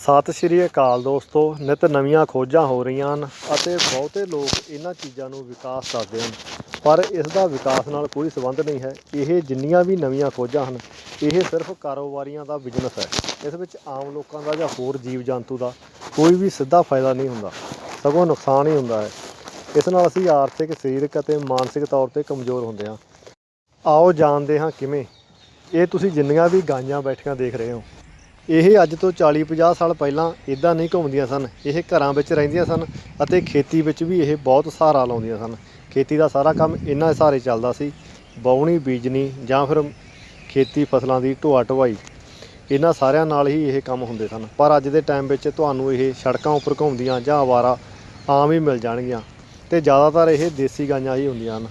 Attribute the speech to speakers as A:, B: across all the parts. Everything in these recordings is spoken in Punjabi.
A: ਸਤਿ ਸ਼੍ਰੀ ਅਕਾਲ ਦੋਸਤੋ, ਨਿਤ ਨਵੀਆਂ ਖੋਜਾਂ ਹੋ ਰਹੀਆਂ ਹਨ ਅਤੇ ਬਹੁਤੇ ਲੋਕ ਇਹਨਾਂ ਚੀਜ਼ਾਂ ਨੂੰ ਵਿਕਾਸ ਦੱਸਦੇ ਹਨ। ਪਰ ਇਸ ਦਾ ਵਿਕਾਸ ਨਾਲ ਕੋਈ ਸੰਬੰਧ ਨਹੀਂ ਹੈ। ਇਹ ਜਿੰਨੀਆਂ ਵੀ ਨਵੀਆਂ ਖੋਜਾਂ ਹਨ, ਇਹ ਸਿਰਫ ਕਾਰੋਬਾਰੀਆਂ ਦਾ ਬਿਜ਼ਨਸ ਹੈ। ਇਸ ਵਿੱਚ ਆਮ ਲੋਕਾਂ ਦਾ ਜਾਂ ਹੋਰ ਜੀਵ ਜੰਤੂ ਦਾ ਕੋਈ ਵੀ ਸਿੱਧਾ ਫਾਇਦਾ ਨਹੀਂ ਹੁੰਦਾ, ਸਗੋਂ ਨੁਕਸਾਨ ਹੀ ਹੁੰਦਾ ਹੈ। ਇਸ ਨਾਲ ਅਸੀਂ ਆਰਥਿਕ, ਸਰੀਰਕ ਅਤੇ ਮਾਨਸਿਕ ਤੌਰ ਤੇ ਕਮਜ਼ੋਰ ਹੁੰਦੇ ਹਾਂ। ਆਓ ਜਾਣਦੇ ਹਾਂ ਕਿਵੇਂ। ਇਹ ਤੁਸੀਂ ਜਿੰਨੀਆਂ ਵੀ ਗਾਈਆਂ ਬੈਠੀਆਂ ਦੇਖ ਰਹੇ ਹੋ। ਇਹ ਅੱਜ ਤੋਂ 40-50 ਸਾਲ ਪਹਿਲਾਂ ਇਦਾਂ ਨਹੀਂ ਘੁੰਮਦੀਆਂ ਸਨ। ਇਹ ਘਰਾਂ ਵਿੱਚ ਰਹਿੰਦੀਆਂ ਸਨ ਅਤੇ ਖੇਤੀ ਵਿੱਚ ਵੀ ਇਹ ਬਹੁਤ ਸਹਾਰਾ ਲਾਉਂਦੀਆਂ ਸਨ। ਖੇਤੀ ਦਾ ਸਾਰਾ ਕੰਮ ਇਹਨਾਂ ਸਹਾਰੇ ਚੱਲਦਾ ਸੀ। ਬਾਉਣੀ ਬੀਜਣੀ ਜਾਂ ਫਿਰ ਖੇਤੀ ਫਸਲਾਂ ਦੀ ਢੋਆ ਢਵਾਈ ਇਹਨਾਂ ਸਾਰਿਆਂ ਨਾਲ ਹੀ ਇਹ ਕੰਮ ਹੁੰਦੇ ਸਨ। ਪਰ ਅੱਜ ਦੇ ਟਾਈਮ ਵਿੱਚ ਤੁਹਾਨੂੰ ਇਹ ਸੜਕਾਂ ਉੱਪਰ ਘੁੰਮਦੀਆਂ ਜਾਂ ਆਵਾਰਾ ਆਮ ਹੀ ਮਿਲ ਜਾਣਗੀਆਂ ਤੇ ਜ਼ਿਆਦਾਤਰ ਇਹ ਦੇਸੀ ਗਾਈਆਂ ਹੀ ਹੁੰਦੀਆਂ ਹਨ।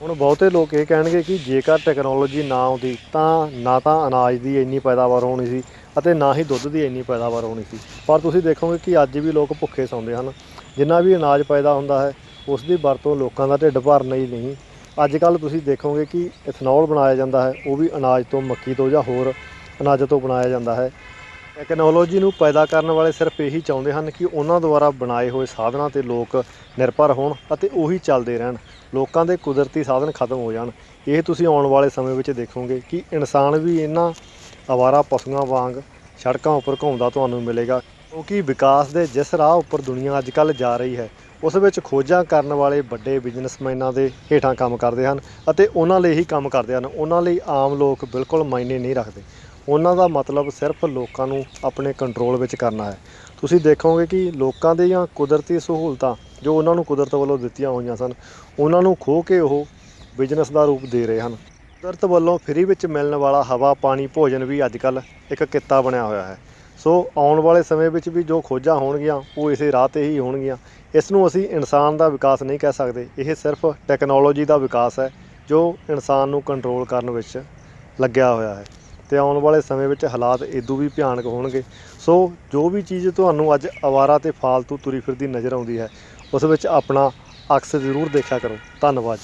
A: ਹੁਣ ਬਹੁਤੇ ਲੋਕ ਇਹ ਕਹਿਣਗੇ ਕਿ ਜੇਕਰ ਟੈਕਨੋਲੋਜੀ ਨਾ ਆਉਂਦੀ ਤਾਂ ਨਾ ਤਾਂ ਅਨਾਜ ਦੀ ਇੰਨੀ ਪੈਦਾਵਾਰ ਹੋਣੀ ਸੀ ਅਤੇ ਨਾ ਹੀ ਦੁੱਧ ਦੀ ਇੰਨੀ ਪੈਦਾਵਾਰ ਹੋਣੀ ਸੀ। ਪਰ ਤੁਸੀਂ ਦੇਖੋਗੇ ਕਿ ਅੱਜ ਵੀ ਲੋਕ ਭੁੱਖੇ ਸੌਂਦੇ ਹਨ। ਜਿੰਨਾ ਵੀ ਅਨਾਜ ਪੈਦਾ ਹੁੰਦਾ ਹੈ, ਉਸ ਦੀ ਵਰਤੋਂ ਲੋਕਾਂ ਦਾ ਢਿੱਡ ਭਰਨਾ ਹੀ ਨਹੀਂ। ਅੱਜ ਕੱਲ ਤੁਸੀਂ ਦੇਖੋਗੇ ਕਿ ਇਥਨੋਲ ਬਣਾਇਆ ਜਾਂਦਾ ਹੈ, ਉਹ ਵੀ ਅਨਾਜ ਤੋਂ ਮੱਕੀ ਤੋਂ ਜਾਂ ਹੋਰ ਅਨਾਜ ਤੋਂ ਬਣਾਇਆ ਜਾਂਦਾ ਹੈ। ਟੈਕਨੋਲੋਜੀ ਨੂੰ ਪੈਦਾ ਕਰਨ ਵਾਲੇ ਸਿਰਫ ਇਹੀ ਚਾਹੁੰਦੇ ਹਨ ਕਿ ਉਹਨਾਂ ਦੁਆਰਾ ਬਣਾਏ ਹੋਏ ਸਾਧਨਾਂ ਤੇ ਲੋਕ ਨਿਰਭਰ ਹੋਣ ਅਤੇ ਉਹੀ ਚੱਲਦੇ ਰਹਿਣ। ਲੋਕਾਂ ਦੇ ਕੁਦਰਤੀ ਸਾਧਨ ਖਤਮ ਹੋ ਜਾਣ। ਇਹ ਤੁਸੀਂ ਆਉਣ ਵਾਲੇ ਸਮੇਂ ਵਿੱਚ ਦੇਖੋਗੇ ਕਿ ਇਨਸਾਨ ਵੀ ਇਹਨਾਂ ਆਵਾਰਾ ਪਸ਼ੂਆਂ ਵਾਂਗ ਸੜਕਾਂ ਉੱਪਰ ਘੁੰਮਦਾ ਤੁਹਾਨੂੰ ਮਿਲੇਗਾ, ਕਿਉਂਕਿ ਵਿਕਾਸ ਦੇ ਜਿਸ ਰਾਹ ਉੱਪਰ ਦੁਨੀਆ ਅੱਜ ਕੱਲ੍ਹ ਜਾ ਰਹੀ ਹੈ, ਉਸ ਵਿੱਚ ਖੋਜਾਂ ਕਰਨ ਵਾਲੇ ਵੱਡੇ ਬਿਜ਼ਨਸਮੈਨਾਂ ਦੇ ਹੇਠਾਂ ਕੰਮ ਕਰਦੇ ਹਨ ਅਤੇ ਉਹਨਾਂ ਲਈ ਹੀ ਕੰਮ ਕਰਦੇ ਹਨ। ਉਹਨਾਂ ਲਈ ਆਮ ਲੋਕ ਬਿਲਕੁਲ ਮਾਇਨੇ ਨਹੀਂ ਰੱਖਦੇ। ਉਹਨਾਂ ਦਾ ਮਤਲਬ ਸਿਰਫ ਲੋਕਾਂ ਨੂੰ ਆਪਣੇ ਕੰਟਰੋਲ ਵਿੱਚ ਕਰਨਾ ਹੈ। ਤੁਸੀਂ ਦੇਖੋਗੇ ਕਿ ਲੋਕਾਂ ਦੀਆਂ ਕੁਦਰਤੀ ਸਹੂਲਤਾਂ ਜੋ ਉਹਨਾਂ ਨੂੰ ਕੁਦਰਤ ਵੱਲੋਂ ਦਿੱਤੀਆਂ ਹੋਈਆਂ ਸਨ, ਉਹਨਾਂ ਨੂੰ ਖੋਹ ਕੇ ਉਹ ਬਿਜ਼ਨਸ ਦਾ ਰੂਪ ਦੇ ਰਹੇ ਹਨ। ਕੁਦਰਤ ਵੱਲੋਂ ਫ੍ਰੀ ਵਿੱਚ ਮਿਲਣ ਵਾਲਾ ਹਵਾ, ਪਾਣੀ, ਭੋਜਨ ਵੀ ਅੱਜ ਕੱਲ੍ਹ ਇੱਕ ਕਿੱਤਾ ਬਣਿਆ ਹੋਇਆ ਹੈ। ਸੋ ਆਉਣ ਵਾਲੇ ਸਮੇਂ ਵਿੱਚ ਵੀ ਜੋ ਖੋਜਾਂ ਹੋਣਗੀਆਂ, ਉਹ ਇਸੇ ਰਾਹ ਤੇ ਹੀ ਹੋਣਗੀਆਂ। ਇਸ ਨੂੰ ਅਸੀਂ ਇਨਸਾਨ ਦਾ ਵਿਕਾਸ ਨਹੀਂ ਕਹਿ ਸਕਦੇ। ਇਹ ਸਿਰਫ ਟੈਕਨੋਲੋਜੀ ਦਾ ਵਿਕਾਸ ਹੈ, ਜੋ ਇਨਸਾਨ ਨੂੰ ਕੰਟਰੋਲ ਕਰਨ ਵਿੱਚ ਲੱਗਿਆ ਹੋਇਆ ਹੈ। ਤੇ ਆਉਣ ਵਾਲੇ ਸਮੇਂ ਵਿੱਚ ਹਾਲਾਤ ਇਦੋਂ ਵੀ ਭਿਆਨਕ ਹੋਣਗੇ। ਸੋ ਜੋ ਵੀ ਚੀਜ਼ ਤੁਹਾਨੂੰ ਅੱਜ ਅਵਾਰਾ ਤੇ ਫਾਲਤੂ ਤੁਰੀ ਫਿਰਦੀ ਨਜ਼ਰ ਆਉਂਦੀ ਹੈ, ਉਸ ਵਿੱਚ ਆਪਣਾ ਅਕਸ ਜ਼ਰੂਰ ਦੇਖਿਆ ਕਰੋ। ਧੰਨਵਾਦ।